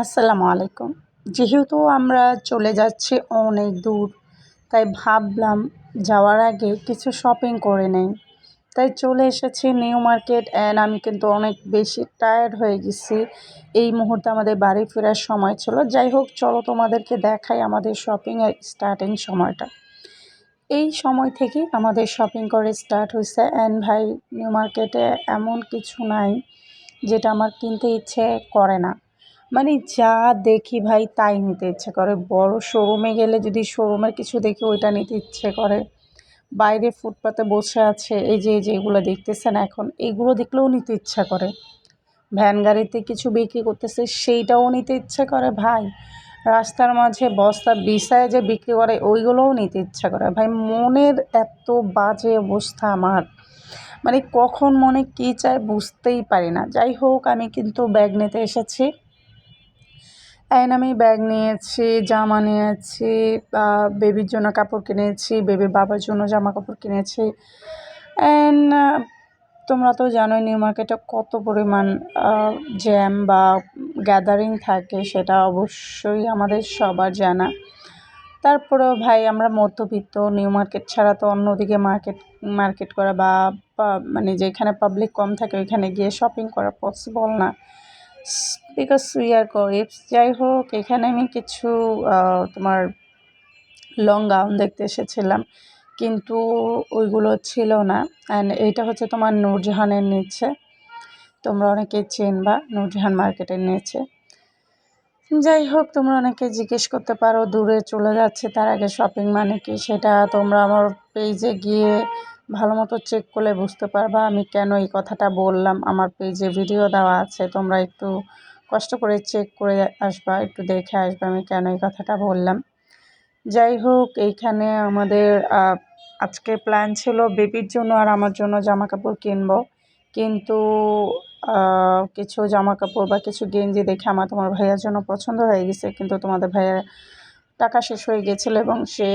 আসসালামু আলাইকুম। যেহেতু আমরা চলে যাচ্ছি অনেক দূর, তাই ভাবলাম যাওয়ার আগে কিছু শপিং করে নেই। তাই চলে এসেছি নিউ মার্কেট অ্যান্ড আমি কিন্তু অনেক বেশি টায়ার্ড হয়ে গেছি। এই মুহূর্তে আমাদের বাড়ি ফেরার সময় ছিল। যাই হোক, চলো তোমাদেরকে দেখাই আমাদের শপিংয়ের স্টার্টিং সময়টা। এই সময় থেকে আমাদের শপিং করে স্টার্ট হয়েছে অ্যান্ড ভাই, নিউ মার্কেটে এমন কিছু নাই যেটা আমার কিনতে ইচ্ছে করে না। মানে যা দেখি ভাই তাই নিতে ইচ্ছে করে। বড় শোরুমে গেলে যদি শোরুমের কিছু দেখি, ওইটা নিতে ইচ্ছে করে। বাইরে ফুটপাতে বসে আছে, এই যে এই যে, এগুলো দেখতেছেন এখন, এগুলো দেখলেও নিতে ইচ্ছা করে। ভ্যান গাড়িতে কিছু বিক্রি করতেছে, সেইটাও নিতে ইচ্ছে করে ভাই। রাস্তার মাঝে বস্তা বিছায় যে বিক্রি করে, ওইগুলোও নিতে ইচ্ছা করে। ভাই, মনের এত বাজে অবস্থা আমার। মানে কখন মনে কী চায় বুঝতেই পারি না। যাই হোক, আমি কিন্তু ব্যাগ নিতে এসেছি। অ্যান্ড আমি ব্যাগ নিয়েছি, জামা নিয়েছি বেবির জন্য কাপড় কিনেছি বেবির বাবার জন্য জামা কাপড় কিনেছি। অ্যান্ড তোমরা তো জানোই নিউ মার্কেটে কত পরিমাণ জ্যাম বা গ্যাদারিং থাকে, সেটা অবশ্যই আমাদের সবার জানা। তারপরেও ভাই, আমরা মধ্যবিত্ত নিউ মার্কেট ছাড়া তো অন্যদিকে মার্কেট মার্কেট করা বা মানে যেখানে পাবলিক কম থাকে, ওইখানে গিয়ে শপিং করা পসিবল না। বিকজ উই আর গরিবস যাই হোক এখানে আমি কিছু তোমার লং গাউন দেখতে এসেছিলাম, কিন্তু ওইগুলো ছিল না। অ্যান্ড এইটা হচ্ছে তোমার নূরজাহানের নিচে। তোমরা অনেকে চেনবা নূরজাহান মার্কেটের নিচে। যাই হোক তোমরা অনেকে জিজ্ঞেস করতে পারো, দূরে চলে যাচ্ছে তার আগে শপিং মানে কি? সেটা তোমরা আমার পেজে গিয়ে ভালো মতো চেক করলে বুঝতে পারবা আমি কেন এই কথাটা বললাম। আমার পেজে ভিডিও দেওয়া আছে, তোমরা একটু কষ্ট করে চেক করে আসবা, একটু দেখে আসবা আমি কেন এই কথাটা বললাম। যাই হোক, এইখানে আমাদের আজকে প্ল্যান ছিল বেবির জন্য আর আমার জন্য জামা কাপড় কিনবো। কিন্তু কিছু জামা কাপড় বা কিছু গেঞ্জি দেখে আমার তোমার ভাইয়ার জন্য পছন্দ হয়ে গেছে, কিন্তু তোমাদের ভাইয়ার টাকা শেষ হয়ে গেছিল এবং সে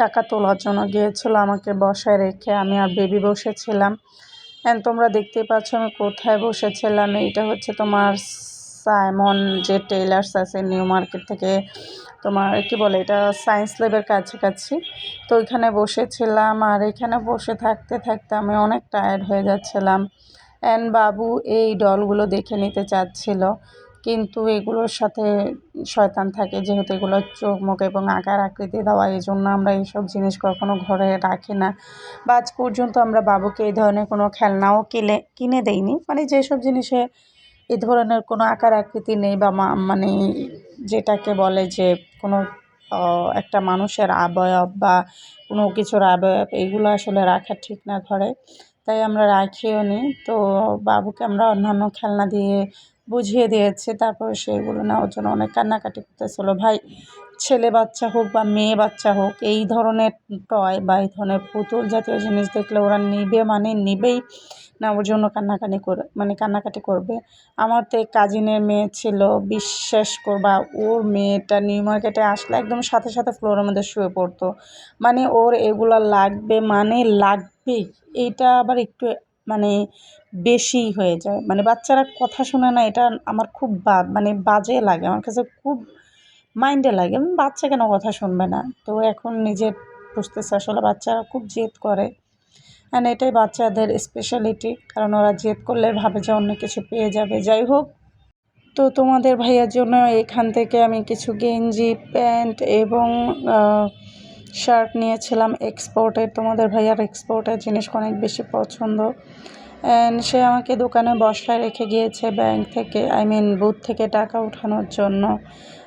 টাকা তোলার জন্য গিয়েছিল আমাকে বসায় রেখে, আমি আর বেবি বসেছিলাম। অ্যান্ড তোমরা দেখতেই পাচ্ছ আমি কোথায় বসেছিলাম। এইটা হচ্ছে তোমার সাইমন যে টেইলার্স আছে নিউ মার্কেট থেকে, তোমার কি বলে এটা সায়েন্স ল্যাবের কাছাকাছি। তো ওইখানে বসেছিলাম আর এখানে বসে থাকতে থাকতে আমি অনেক টায়ার্ড হয়ে যাচ্ছিলাম। অ্যান্ড বাবু এই ডলগুলো দেখে নিতে চাচ্ছিল। কিন্তু এগুলোর সাথে শয়তান থাকে, যেহেতু এগুলো চোখ, মুখ এবং আকার আকৃতি দেওয়া এই জন্য আমরা এইসব জিনিস কখনো ঘরে রাখি না। বা আজ পর্যন্ত আমরা বাবুকে এই ধরনের কোনো খেলনাও কিনে কিনে দেইনি। মানে যেসব জিনিসে এ ধরনের কোনো আকার আকৃতি নেই বা মানে যেটাকে বলে যে কোনো একটা মানুষের আবয়ব বা কোনো কিছুর আবয়ব, এগুলো আসলে রাখা ঠিক না ঘরে। তাই আমরা রাখিও নি। তো বাবুকে আমরা অন্যান্য খেলনা দিয়ে বুঝিয়ে দিয়েছে। তারপরে সেগুলো নেওয়ার জন্য অনেক কান্নাকাটি করতেছিলো ভাই, ছেলে বাচ্চা হোক বা মেয়ে বাচ্চা হোক, এই ধরনের টয় বা এই ধরনের পুতুল জাতীয় জিনিস দেখলে ওরা নিবে মানে নিবেই। নেওয়ার জন্য কান্নাকানি করে মানে কান্নাকাটি করবে। আমার তো কাজিনের মেয়ে ছিল, বিশ্বাস করবা ওর মেয়েটা নিউ মার্কেটে আসলে একদম সাথে সাথে ফ্লোরের মধ্যে শুয়ে পড়তো। মানে ওর এগুলো লাগবে মানে লাগবেই। এইটা আবার একটু মানে বেশি হয়ে যায়। মানে বাচ্চারা কথা শোনে না, এটা আমার খুব বা মানে বাজে লাগে। আমার কাছে খুব মাইন্ডে লাগে। বাচ্চা কেন কথা শুনবে না? তো এখন নিজের বুঝতেছে আসলে বাচ্চারা খুব জেদ করে। অ্যান্ড এটাই বাচ্চাদের স্পেশালিটি কারণ ওরা জেদ করলে ভাবে যে অন্য কিছু পেয়ে যাবে। যাই হোক, তো তোমাদের ভাইয়ার জন্য এখান থেকে আমি কিছু গেঞ্জি, প্যান্ট এবং শার্ট নিয়েছিলাম। এক্সপোর্টের তোমাদের ভাইয়ার এক্সপোর্টের জিনিস অনেক বেশি পছন্দ। সে আমাকে দোকানে বসায় রেখে গিয়েছে ব্যাংক থেকে আই মিন বুথ থেকে টাকা ওঠানোর জন্য।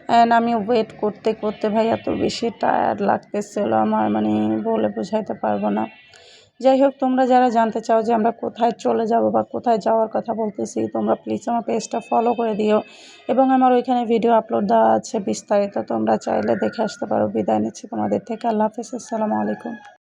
অ্যান্ড আমি ওয়েট করতে করতে ভাই এত বেশি টায়ার্ড লাগতেছিল আমার মানে বলে বোঝাইতে পারব না। যাই হোক, তোমরা যারা জানতে চাও যে আমরা কোথায় চলে যাব বা কোথায় যাওয়ার কথা বলতেছি, তোমরা প্লিজ আমার পেজটা ফলো করে দিও। এবং আমার ওইখানে ভিডিও আপলোড দেওয়া আছে বিস্তারিত, তোমরা চাইলে দেখে আসতে পারো। বিদায় নিচ্ছি তোমাদের থেকে। আল্লাহ হাফিজ। আসসালামু আলাইকুম।